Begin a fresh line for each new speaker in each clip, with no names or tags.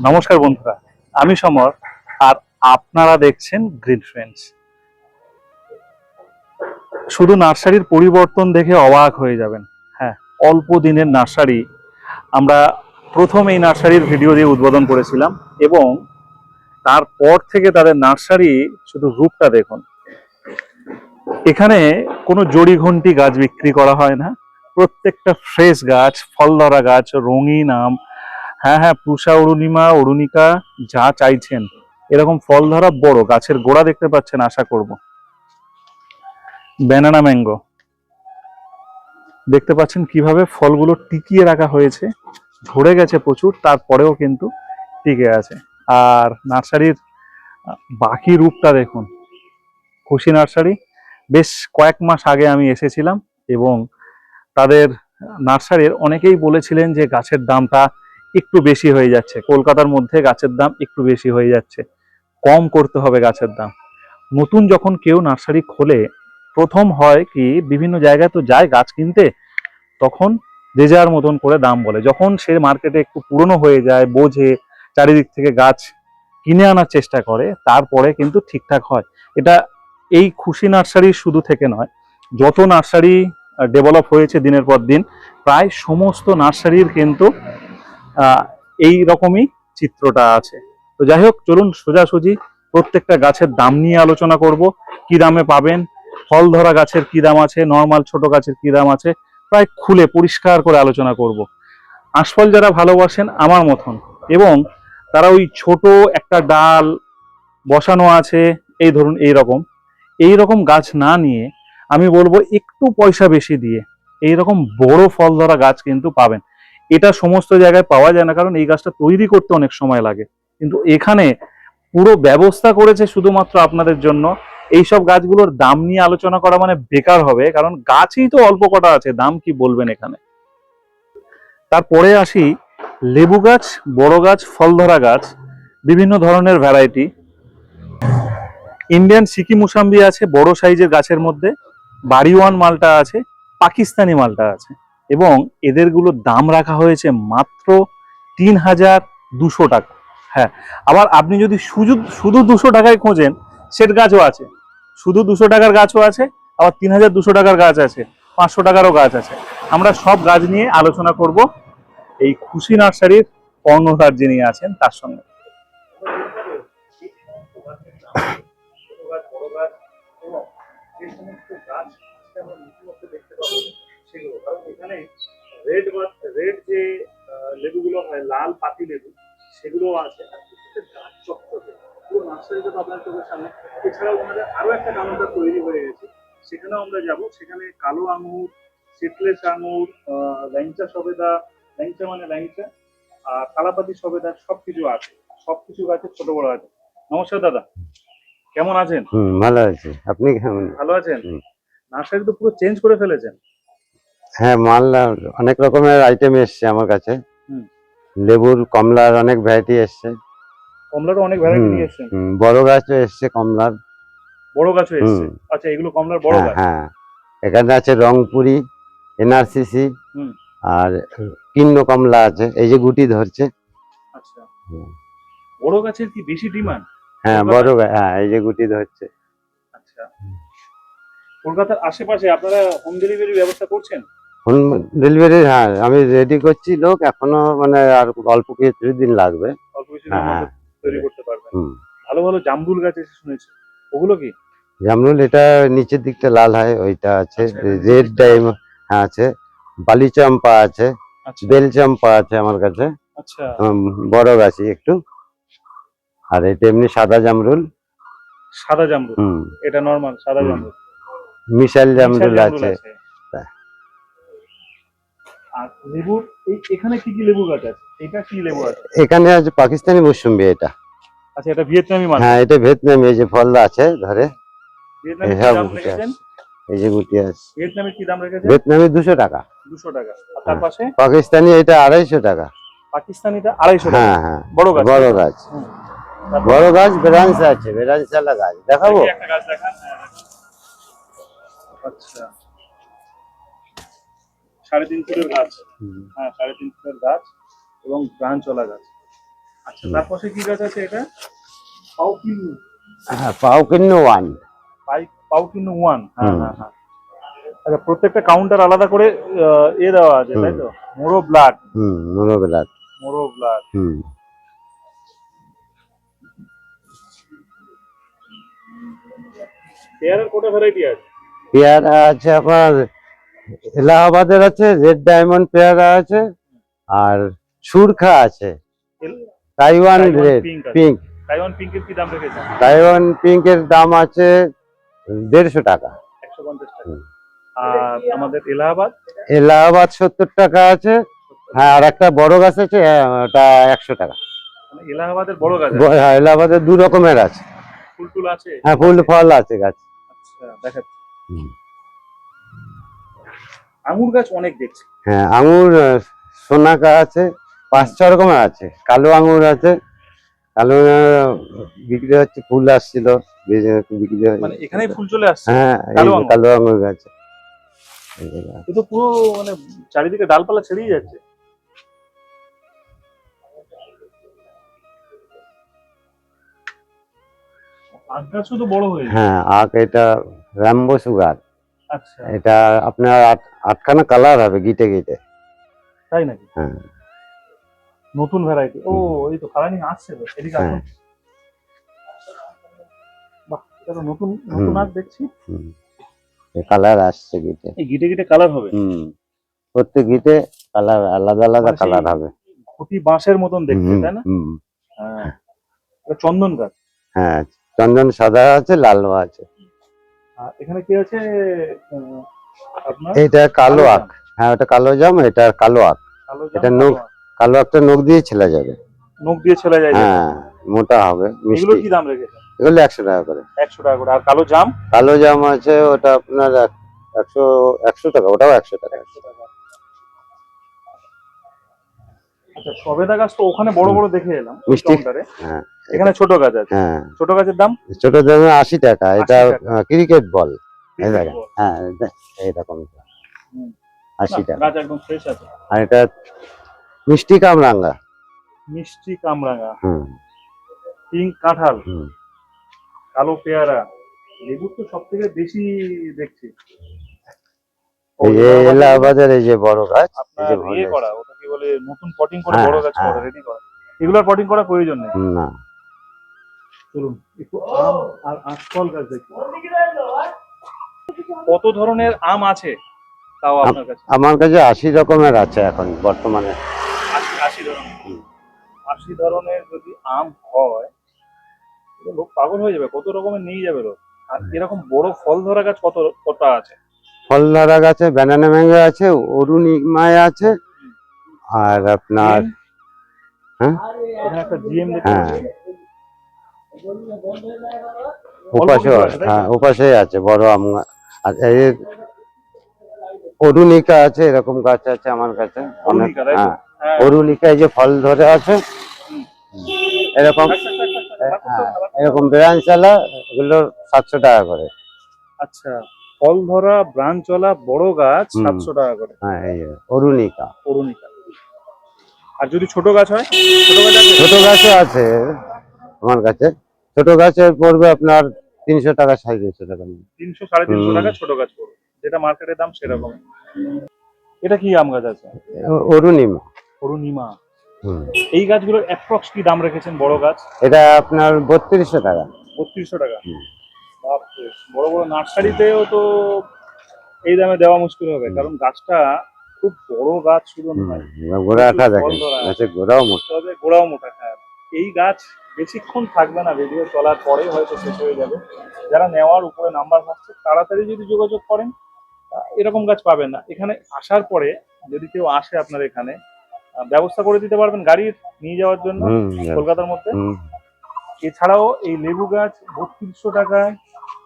নমস্কার বন্ধুরা, আমি সমর আর আপনারা দেখছেন গ্রিন ফ্রেন্ডস শুধু নার্সারির পরিবর্তন দেখে অবাক হয়ে যাবেন। হ্যাঁ অল্প দিনের নার্সারি। আমরা প্রথম এই নার্সারির ভিডিও দিয়ে উদ্বোধন করেছিলাম এবং তারপর থেকে তাদের নার্সারি শুধু রূপটা দেখুন। এখানে কোনো জড়ি ঘন্টি গাছ বিক্রি করা হয় না। প্রত্যেকটা ফ্রেশ গাছ ফল ধরা গাছ, রঙিন আম হ্যাঁ হ্যাঁ পুষা, অরুণিমা, অরুণিকা যা চাইছেন। এরকম ফল ধরা বড়, গাছের গোড়া দেখতে পাচ্ছেন, আশা করব। ব্যানানা ম্যাঙ্গো দেখতে পাচ্ছেন কীভাবে ফলগুলো টিকিয়ে রাখা হয়েছে। ঝরে গেছে প্রচুর, তারপরেও কিন্তু টিকে আছে। আর নার্সারির, বাকি রূপটা দেখুন। খুশি নার্সারি। বেশ কয়েক মাস আগে আমি এসেছিলাম এবং তাদের নার্সারির অনেকেই বলেছিলেন যে গাছের দামটা একটু বেশি হয়ে যাচ্ছে। কলকাতার মধ্যে গাছের দাম একটু বেশি হয়ে যাচ্ছে। কম করতে হবে গাছের দাম। নতুন যখন কেউ নার্সারি খোলে, প্রথম হয় কি, বিভিন্ন জায়গায় তো যায় গাছ কিনতে, তখন যে যার মতন করে দাম বলে। যখন সে মার্কেটে একটু পুরনো হয়ে যায়, বোঝে, চারিদিক থেকে গাছ কিনে আনার চেষ্টা করে, তারপরে কিন্তু ঠিকঠাক হয়। এটা এই খুশি নার্সারি শুধু থেকে নয়, যত নার্সারি ডেভেলপ হয়েছে দিনের পর দিন, প্রায় সমস্ত নার্সারির কিন্তু এই রকমই চিত্রটা আছে। তো যাই হোক, চলুন সোজাসুজি প্রত্যেকটা গাছের দাম নিয়ে আলোচনা করব। কি দামে পাবেন? ফল ধরা গাছের কি দাম আছে? নর্মাল ছোট গাছের কি দাম আছে? প্রায় খুলে পরিষ্কার করে আলোচনা করব। আশফল যারা ভালোবাসেন আমার মতন, এবং তারা ওই ছোট একটা ডাল বসানো আছে, এই ধরুন, এই রকম। এই রকম গাছ না নিয়ে আমি বলব একটু পয়সা বেশি দিয়ে এই রকম বড় ফল ধরা গাছ কিন্তু পাবেন। এটা সমস্ত জায়গায় পাওয়া যায় না, কারণ এই গাছটা তৈরি করতে অনেক সময় লাগে। কিন্তু এখানে পুরো ব্যবস্থা করেছে শুধুমাত্র আপনাদের জন্য। এইসব গাছগুলোর দাম নিয়ে আলোচনা করা মানে বেকার হবে, কারণ গাছই তো অল্প কটা আছে, দাম কি বলবেন এখানে? তারপরে আসি, লেবু গাছ, বড় গাছ ফল ধরা গাছ, বিভিন্ন ধরনের ভ্যারাইটি ইন্ডিয়ান সিকি মুসাম্বি আছে, বড় সাইজের গাছের মধ্যে। বাড়িওয়ান মালটা আছে, পাকিস্তানি মালটা আছে। এবং এদেরগুলোর দাম রাখা হয়েছে মাত্র তিন হাজার দুশো টাকা। হ্যাঁ আবার আপনি যদি শুধু শুধু দুশো টাকায় খোঁজেন, সেট গাছও আছে। শুধু দুশো টাকার গাছও আছে, আবার তিন হাজার দুশো টাকার গাছ আছে, পাঁচশো টাকারও গাছ আছে। আমরা সব গাছ নিয়ে আলোচনা করব। এই খুশি নার্সারির কর্ণধার যিনি আছেন, তার সঙ্গে। এখানে রেড রেড যে লেবুগুলো হয় লাল পাতি লেবু সেগুলো আছে। আর গাছ চকচকে। পুরো নার্সারিটা তো আপনার চোখের সামনে। এছাড়াও ওনাদের একটা কাউন্টার তৈরি হয়ে গেছে। সেখানেও আমরা যাব। সেখানে কালো আঙুর সিটলেস আঙুর ল্যাংচা সবেদা ল্যাংচা মানে ল্যাংচা আর কালাপাতি সবেদা সবকিছু আছে। সবকিছু গাছে ছোট বড় আছে। নমস্কার দাদা। কেমন আছেন?
ভালো আছি। আপনি কেমন?
ভালো আছেন? নার্সারি তো পুরো চেঞ্জ করে ফেলেছেন।
হ্যাঁ মাল অনেক রকমের আইটেম এসছে আমার কাছে। লেবুর কমলার অনেক ভ্যারাইটি এসছে।
কমলারও অনেক ভ্যারাইটি নিয়ে এসেছেন
বড় গাছও এসছে কমলার।
বড় গাছও এসছে। আচ্ছা এগুলো কমলার বড়
হ্যাঁ
গাছ?
হ্যাঁ। এখানে আছে রংপুরি এনআরসিসি আর কিন্ন কমলা আছে। এই যে গুটি ধরছে।
আচ্ছা। বড় গাছের কি বেশি ডিমান্ড?
হ্যাঁ বড় গা- হ্যাঁ এই যে গুটি ধরছে।
আচ্ছা। কলকাতার আশেপাশে আপনারা হোম ডেলিভারি ব্যবস্থা করছেন?
হোম ডেলিভারি হ্যাঁ আমি রেডি করছি লোক এখনও মানে আর অল্প কিছু দিন লাগবে।
অল্প কিছু
হ্যাঁ।
তৈরি করতে পারবেন। ভালো ভালো জামরুল গাছ এসে শুনেছি। ওগুলো কি?
জামরুল এটা নিচের দিকটা লাল হয় ওইটা আছে
আচ্ছা,
রেড
নিচের
টাইম হ্যাঁ আছে। বালি চম্পা আছে
আচ্ছা।
বেল চম্পা আছে আমার কাছে।
আচ্ছা।
বড় গাছই একটু। আর এটা এমনি সাদা জামরুল।
সাদা জামরুল?
হুম।
এটা নরমাল সাদা জামরুল।
মিশাল জামরুল আছে।
আর লেবুর এই এখানে কি কি লেবু গাছ আছে? এটা কি লেবু আছে?
এখানে আছে পাকিস্তানি মৌসুম্বি এটা।
আচ্ছা এটা ভিয়েতনামি মাল
হ্যাঁ এটা ভিয়েতনামি এই যে ফল আছে ধরে।
ভিয়েতনামি দাম রেখেছেন?
এই যে গুটি আছে।
ভিয়েতনামের কি দাম রেখেছেন?
ভিয়েতনামি দুশো টাকা।
দুশো টাকা। আর তার
হ্যাঁ।
পাশে?
পাকিস্তানি এটা আড়াইশো টাকা।
পাকিস্তানিটা আড়াইশো টাকা।
হ্যাঁ হ্যাঁ।
বড় গাছ।
বড় গাছ। বড় গাছ আছে বেরাংসালা গাছ। দেখাবো?
একটা গাছ হ্যাঁ, দেখান। আচ্ছা। সাড়ে তিন ফুটের গাছ। হ্যাঁ সাড়ে তিন ফুটের গাছ এবং ব্রাঞ্চওয়ালা গাছ। আচ্ছা তার পাশে কি গাছ আছে এটা? পাউকিনু
হ্যাঁ পাও কিন্ন ওয়ান।
পাই পাউকিনু ওয়ান হ্যাঁ হ্যাঁ হ্যাঁ। আচ্ছা প্রত্যেকটা কাউন্টার আলাদা করে এ দেওয়া আছে তাই তো? Moro blood.
হুম মনোবেলার
মোরো ব্লাড।
হুম।
পেয়ারের কোটা ভ্যারাইটি আছে?
পেয়ারা আছে আপনার এলাহাবাদের আছে রেড ডায়মন্ড পেয়ারা আছে আর সুরখা আছে। তাইওয়ান রেড পিঙ্ক
তাইওয়ান পিঙ্কের কি দাম রেখেছে
তাইওয়ান পিঙ্কের দাম আছে দেড়শো টাকা।
একশো পঞ্চাশ টাকা। আর আমাদের এলাহাবাদ?
এলাহাবাদ সত্তর টাকা আছে। হ্যাঁ আর একটা বড় গাছ আছে হ্যাঁ, ওটা একশো টাকা।
মানে এলাহাবাদের বড় গাছ
হ্যাঁ, এলাহাবাদের দু রকমের আছে।
ফুল টুল আছে?
হ্যাঁ ফুল ফল আছে গাছ।
আচ্ছা দেখাচ্ছি। আঙুর গাছ অনেক দেখছি।
হ্যাঁ আঙুর সোনাকা আছে পাঁচ ছ রকমের আছে। কালো আঙুর আছে কালো বিক্রি হচ্ছে ফুল আসছিল বিক্রি
মানে এখানেই ফুল চলে আসছে?
হ্যাঁ
কালো আঙুর?
গাছ।
এ তো পুরো মানে চারিদিকে ডালপালা ছেড়েই যাচ্ছে। আখ গাছ শুধু বড় হয়ে
হ্যাঁ আখ এটা র্যাম্বো সুগার এটা আপনার আট- আটখানা কালার হবে গিটে গিটে।
তাই নাকি?
হ্যাঁ।
নতুন ভ্যারাইটি ও এই তো কালারিং আসছে তো এদিকে আসুন।
হ্যাঁ।
বাহ এটা নতুন নতুন। দেখছি।
কালার আসছে গিটে।
এই গিটে গিটে কালার হবে?
হুম। প্রত্যেক গিটে কালার আলাদা আলাদা
মানে
কালার হবে।
খুঁটি বাঁশের মতন দেখতে তাই না? হ্যাঁ। চন্দন গাছ।
হ্যাঁ চন্দন সাদা আছে লালও আছে।
এখানে কি আছে আপনার?
এটা কালো আখ। হ্যাঁ ওটা কালো জাম এটা কালো আখ। এটা নখ-
কালো আখ।
কালো আখটা নখ দিয়ে ছেলা যাবে।
নখ দিয়ে ছেলে যেটা।
হ্যাঁ মোটা হবে
এগুলো কি দাম রেখেছে
এগুলো একশো টাকা করে।
একশো টাকা করে। আর কালো জাম?
কালো জাম আছে ওটা আপনার এক- একশো একশো টাকা ওটাও একশো টাকা।
একশো টাকা। আচ্ছা সবেদা গাছ তো ওখানে বড় বড় দেখে এলাম
মিষ্টি। হ্যাঁ।
এখানে ছোট গাছ আছে।
হ্যাঁ।
ছোট গাছের দাম?
ছোট দামে আশি টাকা। এটা ক্রিকেট বল। হ্যাঁ এটা- আশি টাকা। আর এটা মিষ্টি কামরাঙ্গা।
মিষ্টি কামরাঙা
হুম।
পিঙ্ক কাঁঠাল। কালো পেয়ারা। লেবুর তো সব থেকে বেশি দেখছি।
এই যে
এলাহাবাদের
এই যে বড় গাছ
আপনার
যে
ইয়ে করা ওটা কি বলে নতুন পটিং করে
হ্যাঁ,
বড় গাছ করা
হ্যাঁ।
রেডি করা এগুলোর পটিং করা প্রয়োজন নেই।
না।
চলুন একটু আম আর আঁশফল গাছ দেখি। কত ধরনের আম আছে তাও আপনার কাছে?
আমার কাছে আশি রকমের আছে এখন বর্তমানে।
আশি আশি ধরনের। আশি ধরনের যদি আম হয় লোক পাগল হয়ে যাবে কত রকমের নিয়ে যাবে লোক? আর এরকম বড় ফল ধরা গাছ কত কটা আছে?
ফল ধরা গাছে ব্যানানা ম্যাঙ্গো আছে অরুণিমায় আছে আর আপনার হ্যাঁ?
একটা জিএম
হ্যাঁ।
আছে,
হ্যাঁ আছে বড় আম অরুণিকা আছে এরকম গাছ আছে আমার কাছে অনেক হ্যাঁ।
হ্যাঁ।
এই যে ফল ধরে আছে এরকম হ্যাঁ,
থাক, থাক।
এরকম এগুলো সাতশো টাকা করে।
আচ্ছা ফল ধরা ব্রাঞ্চওয়ালা বড় গাছ সাতশো টাকা করে।
হ্যাঁ এই অরুণিকা।
অরুণিকা। আর যদি ছোট গাছ হয়? ছোট গাছ
ছোট গাছও আছে আমার কাছে। ছোট গাছে পড়বে আপনার তিনশো টাকা সাড়ে তিনশো টাকা
তিনশো সাড়ে তিনশো টাকা ছোট গাছ পড়বে। যেটা মার্কেটের দাম সেরকম। এটা কি আম গাছ আছে?
অরুণিমা।
অরুণিমা। এই গাছগুলোর অ্যাপ্রক্স কি দাম রেখেছেন বড় গাছ?
এটা আপনার বত্রিশশো টাকা।
বত্রিশশো টাকা? বড় বড় নার্সারিতেও তো এই দামে দেওয়া মুশকিল হবে। কারণ গাছটা খুব বড় গাছ শুধু নয়।
গোড়াটা দেখেন গোড়াও মোটা।
গোড়াও মোটা হ্যাঁ। এই গাছ বেশিক্ষণ থাকবে না ভিডিও চলার পরে হয়তো শেষ হয়ে যাবে। যারা নেওয়ার উপরে নাম্বার থাকছে তাড়াতাড়ি যদি যোগাযোগ করেন এরকম গাছ পাবেন না। এখানে আসার পরে যদি কেউ আসে আপনার এখানে ব্যবস্থা করে দিতে পারবেন গাড়ির নিয়ে যাওয়ার জন্য কলকাতার মধ্যে। এছাড়াও এই লেবু গাছ বত্রিশশো টাকায়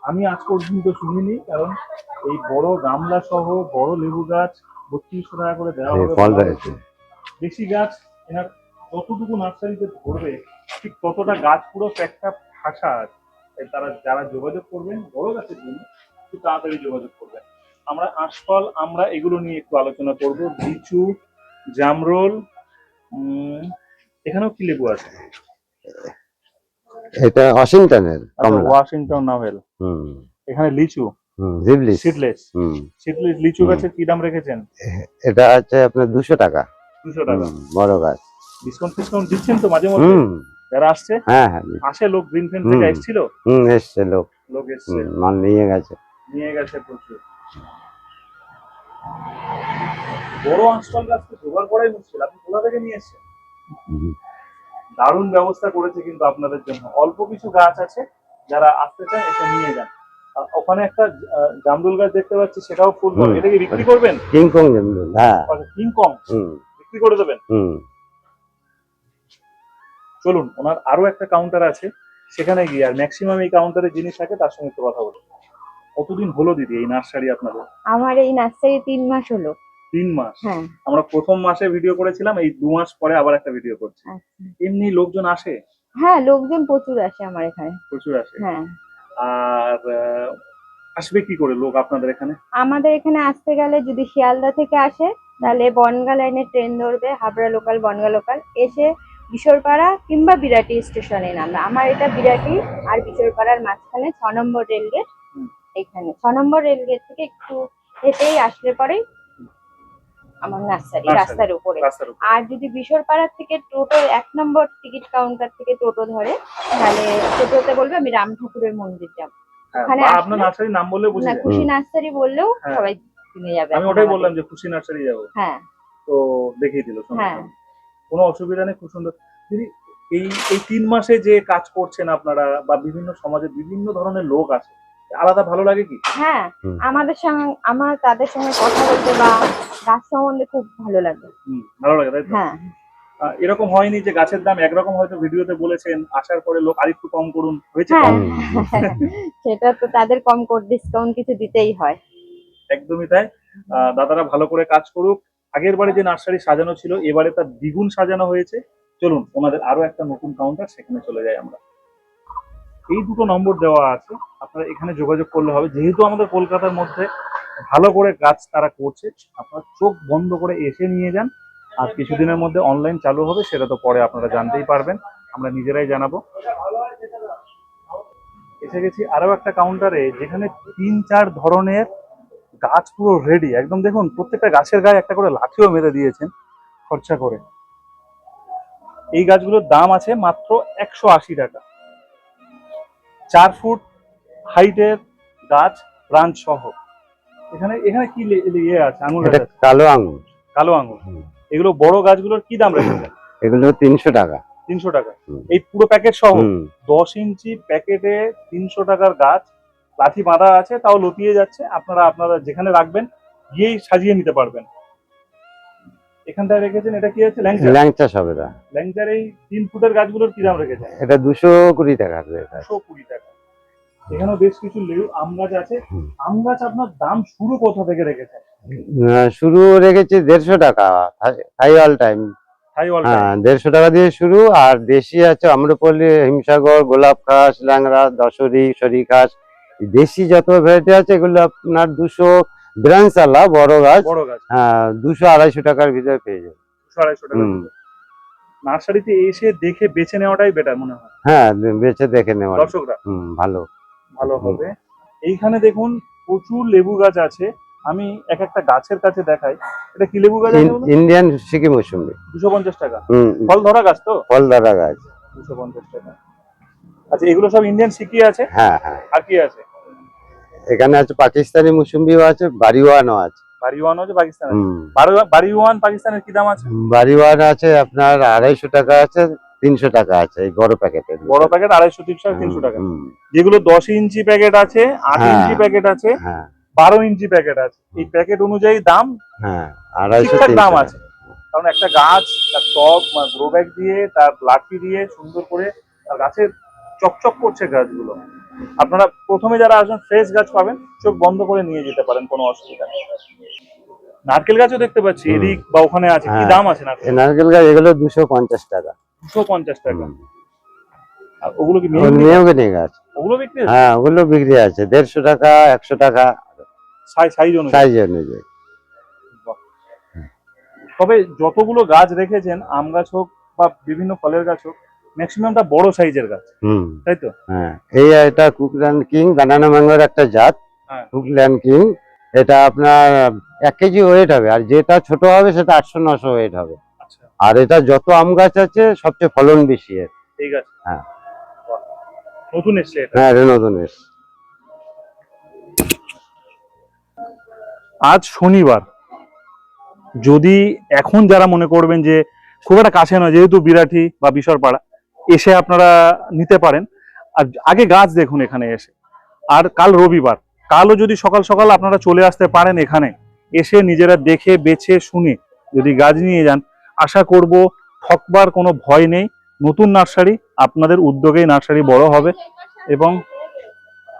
আমি আজ পর্যন্ত শুনিনি কারণ এই বড় গামলা সহ বড় লেবু গাছ বত্রিশশো টাকা করে দেওয়া হবে হয়েছে। দেশি গাছ এনার যতটুকু নার্সারিতে ধরবে ঠিক ততটা গাছ পুরো একটা ফাঁসা আছে। তাই তারা যারা যোগাযোগ করবেন বড় গাছের জন্য একটু তাড়াতাড়ি যোগাযোগ করবেন। আমরা আশফল আমরা এগুলো নিয়ে একটু আলোচনা করব। লিচু জামরোল এখানেও কি লেবু আছে?
এটা ওয়াশিংটনের
আচ্ছা ওয়াশিংটন নাভেল এখানে লিচু। সিডলেস।
হুম।
সিডলেস লিচু গাছের কি দাম রেখেছেন?
এটা আছে আপনার দুশো টাকা।
দুশো টাকা।
বড় গাছ।
ডিসকাউন্ট ফিসকাউন্ট দিচ্ছেন তো মাঝে মধ্যে? যারা আসছে?
হ্যাঁ হ্যাঁ।
আসে লোক গ্রিন ফ্রেন্ড থেকে এসেছিল?
হুম এসছে লোক।
লোক এসছে।
মাল নিয়ে গেছে।
নিয়ে গেছে প্রচুর। বড় আঁশফল গাছ তো জোগাড় করাই মুশকিল। আপনি কোথা থেকে নিয়ে এসছেন? দারুণ ব্যবস্থা করেছে কিন্তু আপনাদের জন্য। অল্প কিছু গাছ আছে যারা আসতে চান এসে নিয়ে যান। ওখানে একটা জামরুল গাছ দেখতে পাচ্ছি সেটাও ফুল। এটা কি বিক্রি করবেন?
কিংকং জামরুল হ্যাঁ।
King Kong.
হুম।
বিক্রি করে দেবেন?
হুম।
চলুন ওনার আরও একটা কাউন্টার আছে সেখানে গিয়ে আর ম্যাক্সিমাম এই কাউন্টারে জিনিস থাকে তার সঙ্গে একটু কথা বলব কতদিন হলো দিদি এই নার্সারি আপনাদের?
আমার এই নার্সারি তিন মাস হলো।
তিন মাস?
হ্যাঁ।
আমরা প্রথম মাসে ভিডিও করেছিলাম এই দু মাস পরে আবার একটা ভিডিও করছি।
আচ্ছা।
এমনি লোকজন আসে?
হ্যাঁ লোকজন প্রচুর আসে আমার এখানে।
প্রচুর আসে?
হ্যাঁ।
আর আসবে কি করে লোক আপনাদের এখানে?
আমাদের এখানে আসতে গেলে যদি শিয়ালদা থেকে আসে তাহলে বনগা লাইনে ট্রেন ধরবে হাবড়া লোকাল বনগা লোকাল এসে কিশোরপাড়া কিংবা বিরাটি স্টেশনে নামবে আমার এটা বিরাটি আর কিশোরপাড়ার মাঝখানে ছ নম্বর রেলগেট। এখানে ছ নম্বর রেলগেট থেকে একটু হেঁটেই আসলে পরেই আমার নার্সারি। রাস্তার উপরে আর যদি বিশরপাড়ার থেকে টোটো এক নম্বর টিকিট কাউন্টার থেকে টোটো ধরে তাহলে টোটোতে বলবে আমি রাম ঠাকুরের মন্দির যাব
হ্যাঁ,
ওখানে
আপনার নার্সারির নাম বললে বুঝে
খুশি নার্সারি বললেও
হ্যাঁ।
সবাই চিনে যাবে
আমি ওটাই বললাম যে খুশি নার্সারি যাব
হ্যাঁ
তো দেখিয়ে দিল
হ্যাঁ।
কোনো অসুবিধা নেই খুব সুন্দর। দিদি এই এই তিন মাসে যে কাজ করছেন আপনারা বা বিভিন্ন সমাজে বিভিন্ন ধরনের লোক আছে আলাদা ভালো লাগে কি?
হ্যাঁ আমাদের সঙ্গে আমার তাদের সঙ্গে কথা বলতে বা গাছ সম্বন্ধে খুব ভালো লাগে।
ভালো লাগে তাই তো?
হ্যাঁ।
এরকম হয়নি যে গাছের দাম একরকম হয়তো ভিডিওতে বলেছেন আসার পরে লোক আরেকটু কম করুন হয়েছে
হ্যাঁ। সেটা তো তাদের কম করে ডিসকাউন্ট কিছু দিতেই হয়।
একদমই তাই। আহ, দাদারা ভালো করে কাজ করুক আগের বারে যে নার্সারি সাজানো ছিল, এবারে তার দ্বিগুণ সাজানো হয়েছে। চলুন, ওনাদের আরও একটা নতুন কাউন্টার সেখানে চলে যাই আমরা। এই দুটো নম্বর দেওয়া আছে, আপনারা এখানে যোগাযোগ করলে হবে। যেহেতু আমাদের কলকাতার মধ্যে ভালো করে গাছ তারা করছে, আপনারা চোখ বন্ধ করে এসে নিয়ে যান। আর কিছুদিনের মধ্যে অনলাইন চালু হবে, সেটা তো পরে আপনারা জানতেই পারবেন। আমরা নিজেরাই জানাব। এসে গেছি আরও একটা কাউন্টারে যেখানে তিন চার ধরনের গাছ পুরো রেডি একদম দেখুন প্রত্যেকটা গাছের গায়ে একটা করে লাঠিও মেরে দিয়েছেন খরচা করে। এই গাছগুলোর দাম আছে মাত্র একশো আশি টাকা। চার ফুট হাইটের গাছ ব্রাঞ্চ সহ। এখানে এখানে কি ইয়ে আছে? আছে,
কালো আঙুর।
কালো
হুম।
এগুলো বড় গাছগুলোর কি দাম রেখেছেন?
এগুলো তিনশো টাকা।
তিনশো টাকা। এই পুরো প্যাকেট সহ? দশ ইঞ্চি প্যাকেটে তিনশো টাকার গাছ লাঠি বাঁধা আছে তাও লতিয়ে যাচ্ছে। আপনারা আপনারা যেখানে রাখবেন গিয়েই সাজিয়ে নিতে পারবেন। এখানটায় রেখেছেন এটা কি আছে ল্যাংচা?
ল্যাংচা সবেদা
ল্যাংচার এই তিন ফুটের গাছগুলোর কি দাম রেখেছেন?
এটা দুশো কুড়ি টাকা
একশো কুড়ি টাকা। এখানেও বেশ কিছু লেউ আম গাছ আছে। আম গাছ আপনার দাম শুরু কোথা থেকে রেখেছেন?
শুরু রেখেছি দেড়শো টাকা হাই অল টাইম। হ্যাঁ দেড়শো টাকা দিয়ে শুরু আর দেশি আছে আম্রপল্লী হিমসাগর গোলাপ ঘাস ল্যাংড়া দশরি সরি ঘাস এই দেশি যত ভ্যারাইটি আছে এগুলো আপনার দুশো ব্রাঞ্চালা বড় গাছ।
বড় গাছ।
হ্যাঁ দুশো আড়াইশো টাকার ভিতরে পেয়ে যাবে
নার্সারিতে এসে দেখে বেছে নেওয়াটাই বেটার মনে হয়।
হ্যাঁ বেছে দেখে নেওয়া
দর্শকরা।
হুম ভালো।
ভালো হবে। এইখানে দেখুন প্রচুর লেবু গাছ আছে। আমি এক একটা গাছের কাছে দেখাই। এটা কি লেবু গাছ
ইন্ডিয়ান সিকি মৌসুমি।
দুশো পঞ্চাশ টাকা। ফল ধরা গাছ তো?
ফল ধরা গাছ।
দুশো পঞ্চাশ টাকা। আচ্ছা এগুলো সব ইন্ডিয়ান সিকি আছে?
হ্যাঁ হ্যাঁ।
আর কি আছে?
এখানে আছে পাকিস্তানি মৌসুমিও আছে বাড়িওয়ানও আছে।
আছে পাকিস্তানের
হুম।
বাড়িওয়ান পাকিস্তানের কি দাম আছে?
বাড়িওয়ান আছে আপনার আড়াইশো টাকা আছে তিনশো টাকা আছে এই বড়
বড় প্যাকেট আড়াইশো তিনশো তিনশো টাকা। যেগুলো দশ ইঞ্চি প্যাকেট আছে আট
হ্যাঁ।
ইঞ্চি প্যাকেট আছে
হ্যাঁ।
বারো ইঞ্চি প্যাকেট আছে। এই প্যাকেট অনুযায়ী দাম
হ্যাঁ আড়াইশো
দাম আছে। কারণ একটা গাছ তার টব গ্রো ব্যাগ দিয়ে তার লাঠি দিয়ে সুন্দর করে গাছের চকচক করছে গাছগুলো। আপনারা প্রথমে যারা আসবেন ফ্রেশ গাছ পাবেন চোখ বন্ধ করে নিয়ে যেতে পারেন কোনো অসুবিধা নেই। নারকেল গাছও দেখতে পাচ্ছি এদিক বা ওখানে আছে কি
হ্যাঁ।
দাম আছে নারকেল
নারকেল গাছ এগুলো দুশো পঞ্চাশ টাকা।
দুশো পঞ্চাশ টাকা। আর ওগুলো কি মেহগনি?
গাছ?
ওগুলো বিক্রি?
হ্যাঁ ওগুলো বিক্রি আছে দেড়শো টাকা একশো টাকা।
সাই- সাইজ অনুযায়ী।
সাইজ অনুযায়ী।
তবে যতগুলো গাছ রেখেছেন আম গাছ হোক বা বিভিন্ন ফলের গাছ হোক ম্যাক্সিমামটা বড় সাইজের গাছ।
হুম।
তাই তো?
হ্যাঁ। এই এটা কুকল্যান্ড কিং বানানা ম্যাঙ্গোর একটা জাত।
হ্যাঁ।
Cookland king. এটা আপনার এক কেজি ওয়েট হবে। আর যেটা ছোট হবে সেটা আটশো নশো ওয়েট হবে।
আচ্ছা।
আর এটা যত আম গাছ আছে সবচেয়ে ফলন বেশি এর।
এই গাছ
হ্যাঁ।
নতুন এসছে
হ্যাঁ এটা নতুন এসছে।
আজ শনিবার। যদি এখন যারা মনে করবেন যে খুব একটা কাছে নয় যেহেতু বিরাটি বা বিশরপাড়া এসে আপনারা নিতে পারেন। আর আগে গাছ দেখুন এখানে এসে। আর কাল রবিবার। কালও যদি সকাল সকাল আপনারা চলে আসতে পারেন এখানে, এসে নিজেরা দেখে, বেছে, শুনে যদি গাছ নিয়ে যান, আশা করব ঠকবার কোনো ভয় নেই। নতুন নার্সারি, আপনাদের উদ্যোগেই নার্সারি বড় হবে এবং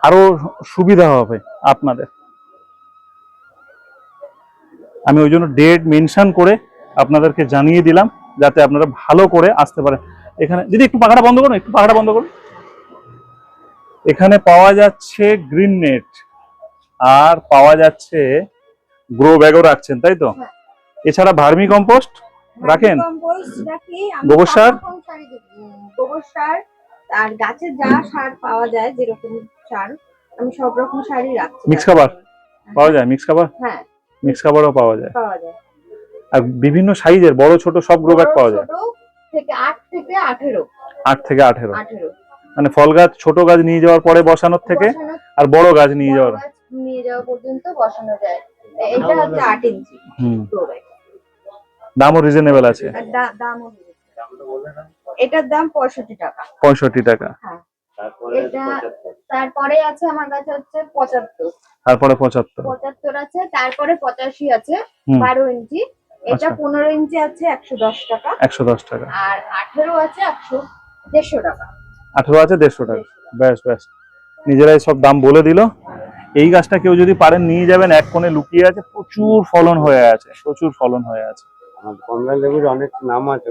আরও সুবিধা হবে আপনাদের। আমি ওই জন্য ডেট মেনশন করে আপনাদেরকে জানিয়ে দিলাম। যাতে আপনারা ভালো করে আসতে পারেন। এখানে যদি একটু পাখাটা বন্ধ করুন একটু পাখাটা বন্ধ করুন। এখানে পাওয়া যাচ্ছে গ্রিন নেট আর পাওয়া যাচ্ছে গ্রো ব্যাগও রাখছেন তাই তো?
হ্যাঁ।
এছাড়া ভার্মি কম্পোস্ট রাখেন? গোবর সার?
গোবর সার আর গাছের যা সার পাওয়া যায় যেরকম সার আমি সব রকম সারই রাখছি।
Mix খাবার? পাওয়া যায় মিক্স খাবার
হ্যাঁ।
মিক্স খাবারও পাওয়া যায়।
পাওয়া যায়।
আর বিভিন্ন সাইজের বড় ছোট সব গ্রো ব্যাগ পাওয়া যায়।
থেকে আট থেকে আঠেরো।
আট থেকে আঠেরো।
আঠেরো।
মানে ফল গাছ ছোট গাছ নিয়ে যাওয়ার পরে বসানোর থেকে আর বড় গাছ নিয়ে যাওয়ার।
নিয়ে যাওয়া পর্যন্ত বসানো যায়। এটা হচ্ছে আট ইঞ্চি
হুম। দামও রিজনেবল আছে।
দামও এটার দাম পঁয়ষট্টি টাকা।
পঁয়ষট্টি টাকা।
এটা তারপরে আছে আমার কাছে হচ্ছে পঁচাত্তর।
তারপরে পঁচাত্তর।
পঁচাত্তর আছে তারপরে পঁচাশি আছে
হুম।
বারো ইঞ্চি। এটা
আচ্ছা।
পনেরো ইঞ্চি আছে একশো দশ টাকা।
একশো দশ টাকা।
আর আঠেরো আছে একশো দেড়শো টাকা।
আঠেরো আছে দেড়শো টাকা। ব্যাস ব্যাস। নিজেরাই সব দাম বলে দিল। এই গাছটা কেউ যদি পারেন নিয়ে যাবেন এক কোণে লুকিয়ে আছে প্রচুর ফলন হয়ে আছে প্রচুর ফলন হয়ে আছে।
কমলা লেবুর অনেক নাম আছে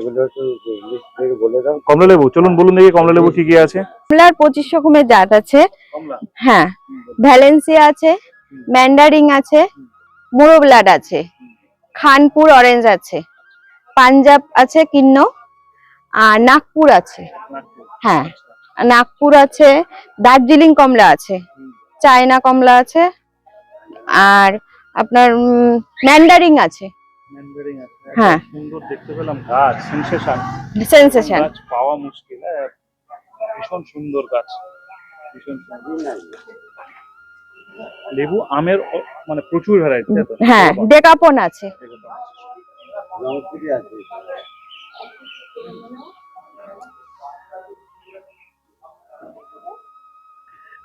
বলে দাও।
কমলা লেবু চলুন বলুন দেখি কমলা লেবু কি কি আছে।
কমলার পঁচিশ রকমের জাত আছে। হ্যাঁ ভ্যালেন্সিয়া আছে ম্যান্ডারিং আছে মোরোব্লাড আছে। খানপুর অরেঞ্জ আছে পাঞ্জাব আছে কিন্ন আর নাগপুর আছে। হ্যাঁ নাগপুর আছে দার্জিলিং কমলা আছে চায়না কমলা আছে আর আপনার ম্যান্ডারিং আছে। হ্যাঁ।
সুন্দর দেখতে পেলাম গাছ সেনসেশন
সেন্সেশন
গাছ পাওয়া মুশকিল হ্যাঁ ভীষণ সুন্দর গাছ। ভীষণ সুন্দর। লেবু আমের মানে প্রচুর ভ্যারাইটি
হ্যাঁ ডেকাপন আছে।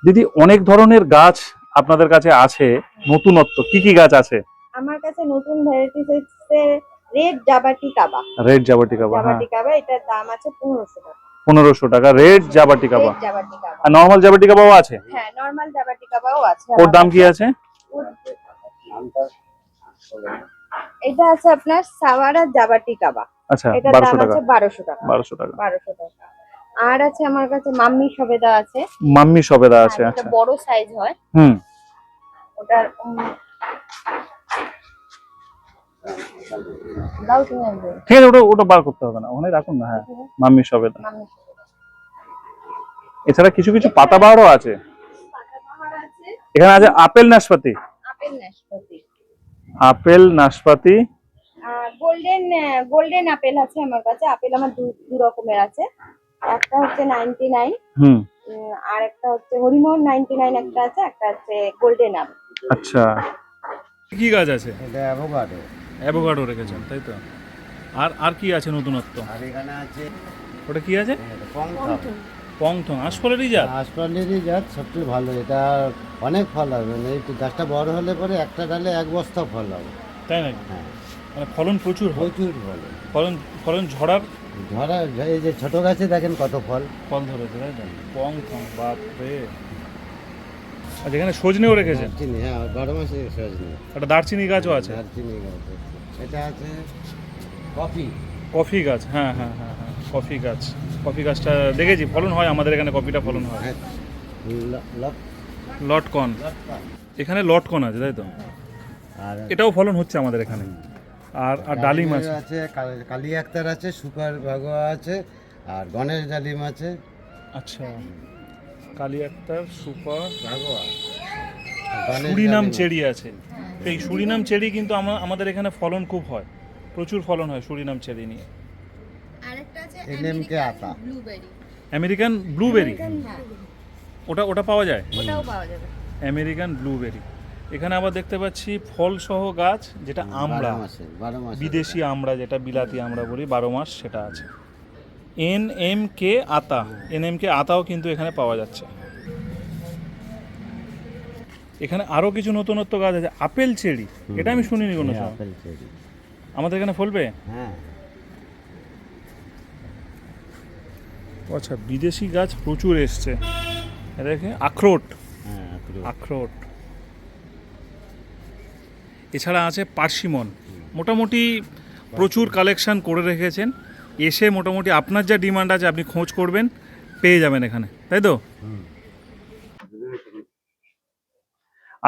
দিদি অনেক ধরনের গাছ আপনাদের কাছে আছে নতুনত্ব কি কি গাছ আছে?
আমার কাছে নতুন ভ্যারাইটিস হচ্ছে রেড জাবাটি কাবা
রেড জাবাটিকাবা হ্যাঁ।
জাবাটি কাবা এটার দাম আছে পনেরোশো টাকা।
পনেরোশো টাকা। রেড
জাবাটি কাবা
আর নর্মাল জাবাটিকাবাও আছে?
হ্যাঁ নর্মাল জাবাটি কাবাও আছে
ওর দাম কি আছে?
এটা আছে আপনার সাওয়ারা জাবাটি কাবা
আচ্ছা
এটার
বারোশো
দাম
টাকা।
আছে বারোশো টাকা।
বারোশো টাকা।
বারোশো টাকা। আর আছে আমার কাছে মাম্মি সবেদা আছে।
মাম্মি সবেদা আছে
হ্যাঁ,
আচ্ছা।
বড় সাইজ হয়।
হুম।
ওটার
ঠিক আছে ওটা ওটা বার করতে হবে না। ওখানে রাখুন না হ্যাঁ। মাম্মি সবেদা। এছাড়া কিছু কিছু পাতাবাহারও আছে।
আছে।
এখানে আছে আপেল নাশপাতি।
আপেল নাশপাতি। গোল্ডেন গোল্ডেন আপেল আছে আমার কাছে। আপেল আমার দু রকমের আছে। একটা হচ্ছে নাইনটি নাইন
হুম।
আর একটা হচ্ছে হরিমোহন নাইনটি নাইন একটা আছে একটা হচ্ছে গোল্ডেন আপেল।
আচ্ছা। কি গাছ আছে?
এটা অ্যাভোকাডো।
অ্যাভোকাডো রেখেছেন তাই তো? আর আর কি আছে নতুনত্ব?
আর এখানে আছে
ওটা কি আছে?
পংথম
পংথং। আশফলেরই জাত?
হাসপাতালেরই জাত সবচেয়ে ভালো। এটা অনেক ফল হবে। মানে এই গাছটা বড় হলে পরে একটা ডালে এক বস্তা ফল হবে।
তাই নাকি?
হ্যাঁ।
মানে ফলন প্রচুর হয়।
প্রচুর ফল।
ফলন ফলন ঝড়ার
ধরা এই যে ছোট গাছে দেখেন কত ফল।
ফল ধরেছে তাই তো? পংথং বাপরে। আর যেখানে সজনেও রেখেছেন?
দারচিনি হ্যাঁ বারো মাসে সজনে।
একটা দারচিনি গাছও আছে?
দারচিনি গাছ এটা আছে কফি।
কফি গাছ হ্যাঁ হ্যাঁ হ্যাঁ হ্যাঁ কফি গাছ। কফি গাছটা দেখেছি ফলন হয় আমাদের এখানে কফিটা ফলন হয়।
হ্যাঁ
লটকন। এখানে লটকন আছে তাই তো?
আর
এটাও ফলন হচ্ছে আমাদের এখানে। আর আর ডালিম আছে।
আছে কাল- কালি আক্তার আছে সুপার ভাগোয়া আছে আর গণেশ ডালিম আছে।
আচ্ছা। কালি আক্তার সুপার সুরিনাম চেরি আছে। এই সুরিনাম চেরি কিন্তু আমা- আমাদের এখানে ফলন খুব হয়। প্রচুর ফলন হয় সুরিনাম চেরি নিয়ে।
আতা।
American blueberry?
হ্যাঁ।
ওটা ওটা পাওয়া যায়?
ওটাও পাওয়া যাবে।
American blueberry. এখানে আবার দেখতে পাচ্ছি ফল সহ গাছ যেটা আমড়া
মাসে
বিদেশি আমড়া যেটা বিলাতি আমরা বলি বারো মাস সেটা আছে। এন এম কে আতা। এন এম কে আতাও কিন্তু এখানে পাওয়া যাচ্ছে। এখানে আরও কিছু নতুনত্ব গাছ আছে আপেল চেরি। এটা আমি শুনিনি কোনো সময়। আমাদের এখানে ফলবে?
হ্যাঁ।
আচ্ছা বিদেশি গাছ প্রচুর এসছে। দেখে আখরোট।
হ্যাঁ আখরোট।
আখরোট। এছাড়া আছে পার্সিমন। মোটামুটি প্রচুর কালেকশন করে রেখেছেন। এসে মোটামুটি আপনার যা ডিমান্ড আছে, আপনি খোঁজ করবেন, পেয়ে যাবেন এখানে। তাই তো?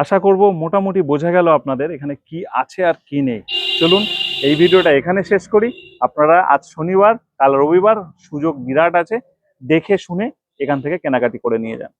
আশা করব মোটামুটি বোঝা গেল আপনাদের এখানে কি আছে আর কি নেই। চলুন, এই ভিডিওটা এখানে শেষ করি। আপনারা আজ শনিবার, কাল রবিবার, সুযোগ বিরাট আছে। দেখে শুনে এখান থেকে কেনাকাটি করে নিয়ে যান।